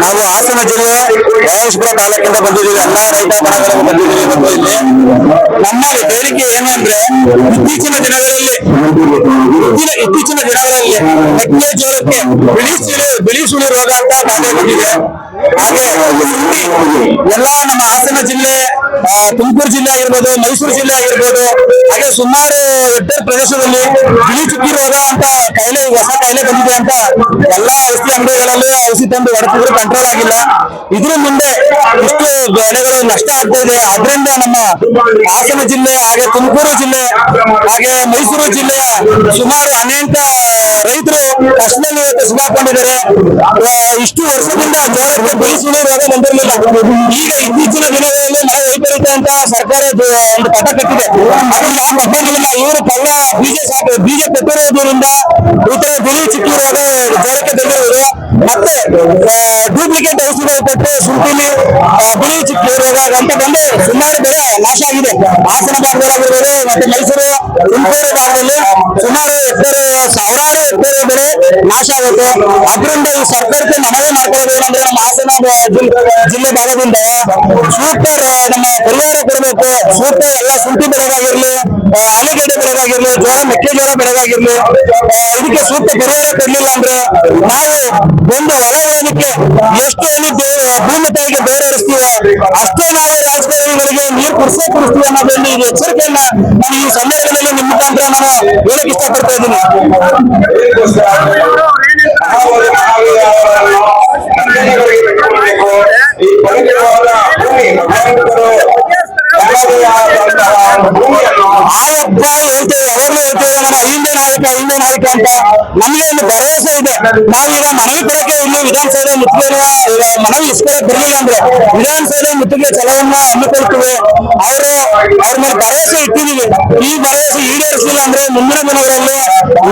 ನಾವು ಹಾಸನ ಜಿಲ್ಲೆ ಯಶಪುರ ತಾಲೂಕಿಂದ ಬಂದಿದ್ದೀವಿ ಎಲ್ಲ ರೈತ ಬಂದಿದ್ದೀವಿ ಇವತ್ತು ಇಲ್ಲಿ ನಮ್ಮ ಬೇಡಿಕೆ ಏನು ಅಂದ್ರೆ, ಇತ್ತೀಚಿನ ದಿನಗಳಲ್ಲಿ ಇತ್ತೀಚಿನ ದಿನಗಳಲ್ಲಿ ಮೆಕ್ಕೆಜೋಳಕ್ಕೆ ಬಿಳಿ ಸುಳಿ ಬಿಳಿ ಸುಳಿ ರೋಗ ಅಂತ ಬಾಧೆ ಬಂದಿದೆ. ಹಾಗೆ ಎಲ್ಲಾ ನಮ್ಮ ಹಾಸನ ಜಿಲ್ಲೆ ತುಮಕೂರು ಜಿಲ್ಲೆ ಆಗಿರ್ಬೋದು, ಮೈಸೂರು ಜಿಲ್ಲೆ ಆಗಿರ್ಬೋದು, ಹಾಗೆ ಸುಮಾರು ಎಕ್ಟರ್ ಪ್ರದೇಶದಲ್ಲಿ ಬಿಳಿ ಚುಕ್ಕಿ ರೋಗ ಅಂತ ಕಾಯಿಲೆ ಹೊಸ ಕಾಯಿಲೆ ಬಂದಿದೆ ಅಂತ ಎಲ್ಲಾ ಔಷಧಿ ಅಂಗಡಿಗಳಲ್ಲಿ ಔಷಧಿ ತಂದು ಹೊಡೆತಿದ್ರು ಕಂಟ್ರೋಲ್ ಆಗಿಲ್ಲ. ಇದ್ರ ಮುಂದೆ ಇಷ್ಟು ಬೆಳೆಗಳು ನಷ್ಟ ಆಗ್ತಾ ಇದೆ. ಅದರಿಂದ ನಮ್ಮ ಹಾಸನ ಜಿಲ್ಲೆ, ಹಾಗೆ ತುಮಕೂರು ಜಿಲ್ಲೆ, ಹಾಗೆ ಮೈಸೂರು ಜಿಲ್ಲೆಯ ಸುಮಾರು ಅನೇಕ ರೈತರು ಕಷ್ಟದಲ್ಲಿ ಸಿಗಾಕೊಂಡಿದ್ದಾರೆ ಇಷ್ಟು ವರ್ಷದಿಂದ ಜೋಳಕ್ಕೆ ಬಿಳಿ ಸುಳಿ ರೋಗ ಬಂದಿರಲಿಲ್ಲ. ಈಗ ಇತ್ತೀಚಿನ ದಿನಗಳಲ್ಲಿ ನಾವು ವೈಪರೀತ್ಯ ಅಂತ ಸರ್ಕಾರ ಒಂದು ಪಟ್ಟ ಕಟ್ಟಿದೆ. ಅದನ್ನ ನಾವು ಕಟ್ಟಂಗಿಲ್ಲ ಇವರು ಪಲ್ಲ ಬೀಜ ಬೀಜ ಕಟ್ಟಿರೋದ್ರಿಂದ ಈ ತರ ಬಿಳಿ ಚಿಕ್ಕಿ ರೋಗ ಜೋಳಕ್ಕೆ ಬಂದಿರೋದು ಮತ್ತೆ ಡೂಪ್ಲಿಕೇಟ್ ಔಷಧಿಗಳು ಕೊಟ್ಟು ಸುಂಟಿಲಿ ಬಿಳಿ ಚಿಕ್ಕಿ ರೋಗ ಅಂತ ಬಂದು ಸುಮಾರು ಬೆಳೆ ನಾಶ ಆಗಿದೆ. ಹಾಸನ ಭಾಗದಲ್ಲಾಗಿರ್ಬೋದು ಮತ್ತೆ ಮೈಸೂರು, ತುಮಕೂರು ಭಾಗದಲ್ಲಿ ಸುಮಾರು ಹೆಕ್ಟೇರ್ ಸಾವಿರಾರು ಹೆಕ್ಟೇರ್ ಬೆಳೆ ನಾಶ ಆಗುತ್ತೆ ಅದರಿಂದ ಈ ಸರ್ಕಾರಕ್ಕೆ ಮನವಿ ಮಾಡ್ಕೊಳ್ಳೋದು ಏನಂದ್ರೆ ನಮ್ಮ ಹಾಸನ ಜಿಲ್ಲೆ ಭಾಗದಿಂದ. ಸೂಕ್ತ ನಮ್ಮ ಪರಿಹಾರ ಕೊಡಬೇಕು. ಸೂಕ್ತ ಎಲ್ಲ ಶುಂಠಿ ಬೆಳೆಗಾಗಿರ್ಲಿ ಆಲೂಗಡ್ಡೆ ಬೆಳೆಗಾಗಿರ್ಲಿ, ಜೋಳ, ಮೆಕ್ಕೆಜೋಳ ಬೆಳೆಗಾಗಿರ್ಲಿ ಇದಕ್ಕೆ ಸೂಕ್ತ ಪರಿಹಾರ ಕೊಡ್ಲಿಲ್ಲ ಅಂದ್ರೆ ನಾವು ಒಂದು ಹೊಲ ಎಷ್ಟು ಏನು ಭೂಮಿ ತಾಯಿಗೆ ಬೇರೆ ಅಷ್ಟೇ ನಾವು ಕುಡಿಸ್ತೀವಿ ಅನ್ನೋದೊಂದು ಇದು ಎಚ್ಚರಿಕೆಯನ್ನ ನಾನು ಈ ಸಂದರ್ಭದಲ್ಲಿ ನಿಮ್ಮ ಮುಖಾಂತರ ನಾನು ಹೇಳಕ್ ಇಷ್ಟಪಡ್ತಾ ಇದ್ದೀನಿ. ಆಯಪ್ಪ ಹೇಳ್ತೇವೆ ಯಾವಾಗ್ಲೂ ಹೇಳ್ತೇವೆ, ನಮ್ಮ ಹಿಂದೆ ನಾಯಕ ಹಿಂದೆ ನಾಯಕ ಅಂತ ನಮಗೆ ಒಂದು ಭರವಸೆ ಇದೆ. ನಾವೀಗ ಮನವಿ ಕೊಡಕ್ಕೆ ಇಲ್ಲಿ ವಿಧಾನಸೌಧ ಮುತ್ತಿಗೆ ಮನವಿ ಇಸ್ಕೊಳಕ್ ಬರಲಿಲ್ಲ ಅಂದ್ರೆ ವಿಧಾನಸೌಧ ಮುತ್ತಿಗೆ ಚಲವನ್ನ ಹಮ್ಮಿಕೊಳ್ತೇವೆ. ಅವರು ಅವ್ರ ಮೇಲೆ ಭರವಸೆ ಇಟ್ಟಿದೀವಿ ಈ ಭರವಸೆ ಈಡೇರಿಸಲಿಲ್ಲ ಅಂದ್ರೆ ಮುಂದಿನ ದಿನಗಳಲ್ಲಿ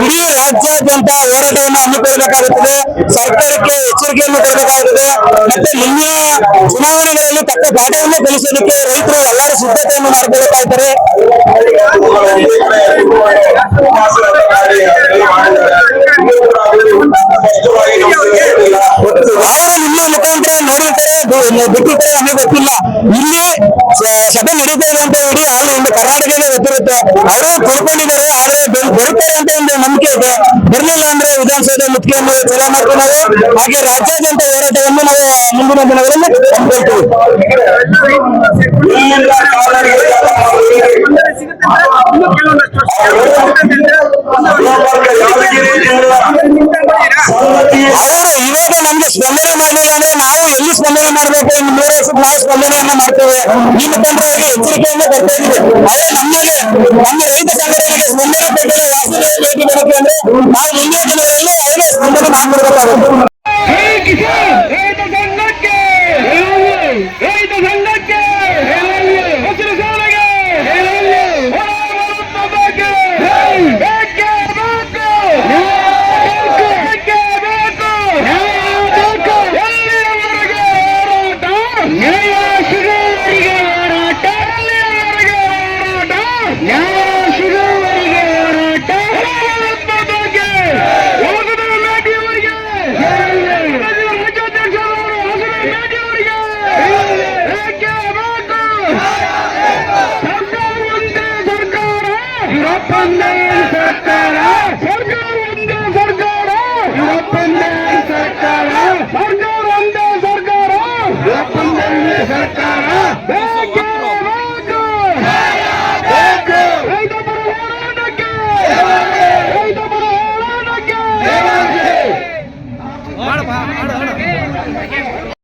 ಇಡೀ ರಾಜ್ಯಾದ್ಯಂತ ಹೋರಾಟವನ್ನು ಹಮ್ಮಿಕೊಳ್ಬೇಕಾಗುತ್ತದೆ ಸರ್ಕಾರಕ್ಕೆ ಎಚ್ಚರಿಕೆಯನ್ನು ಕೊಡಬೇಕಾಗುತ್ತದೆ. ಮತ್ತೆ ಮುಂದಿನ ಚುನಾವಣೆಗಳಲ್ಲಿ ತಕ್ಕ ಪಾಠವನ್ನು ಕಲಿಸೋದಕ್ಕೆ ರೈತರು ಎಲ್ಲರೂ ಸಿದ್ಧತೆಯನ್ನು ಮಾಡ್ಕೊಳ್ತಾ ನಿಮ್ಮ ಮುಖಾಂತರ ನೋಡಿರ್ತಾರೆ ಬಿಟ್ಟಿರ್ತಾರೆ ನಮಗೆ ಗೊತ್ತಿಲ್ಲ ಇಲ್ಲಿ ಸಭೆ ನಡೀತಾ ಇದೆ ಅಂತ ಹೇಳಿ ಅಲ್ಲಿ ಒಂದು ಕರ್ನಾಟಕದ ಗೊತ್ತಿರುತ್ತೆ ಅವರು ತಿಳ್ಕೊಂಡಿದ್ದಾರೆ ಆದ್ರೆ ಬರುತ್ತಾರೆ ಅಂತ ಒಂದು ನಂಬಿಕೆ ಇದೆ ಬರ್ಲಿಲ್ಲ ಅಂದ್ರೆ ವಿಧಾನಸೌಧ ಮುತ್ತಿಗೆಯನ್ನು ಚಲೋ ಮಾಡ್ತೀವಿ ನಾವು ಹಾಗೆ ರಾಜ್ಯಾದ್ಯಂತ ಹೋರಾಟವನ್ನು ನಾವು ಮುಂದಿನ ದಿನಗಳಲ್ಲಿ ಹಮ್ಮಿಕೊಳ್ತೀವಿ ಅವರು ಇವಾಗ ನಮ್ಗೆ ಸ್ಪಂದನೆ ಮಾಡಲಿಲ್ಲ ಅಂದ್ರೆ ನಾವು ಎಲ್ಲಿ ಸ್ಪಂದನೆ ಮಾಡಬೇಕು? ಇನ್ನು ಮೂರು ವರ್ಷಕ್ಕೆ ನಾವು ಸ್ಪಂದನೆಯನ್ನ ಮಾಡ್ತೇವೆ. ನಿಮ್ಮ ಮುಖಾಂತರವಾಗಿ ಎಚ್ಚರಿಕೆಯನ್ನ ಕೊಡ್ತಾ ಇದ್ದೀವಿ. ಅದೇ ನಮಗೆ ನಮ್ಮ ರೈತ ಸಂಘಟನೆಗೆ ಸ್ಪಂದನೆ ಕೊಟ್ಟಿಲ್ಲ ವಾಸ್ತವ ಭೇಟಿ ಬರುತ್ತೆ ಅಂದ್ರೆ ನಾವು ಮುಂದಿನ ದಿನಗಳಲ್ಲಿ ಅವರೇ ಸ್ಪಂದನೆ ಮಾಡ್ಕೊಡ್ಬೇಕಾಗುತ್ತೆ.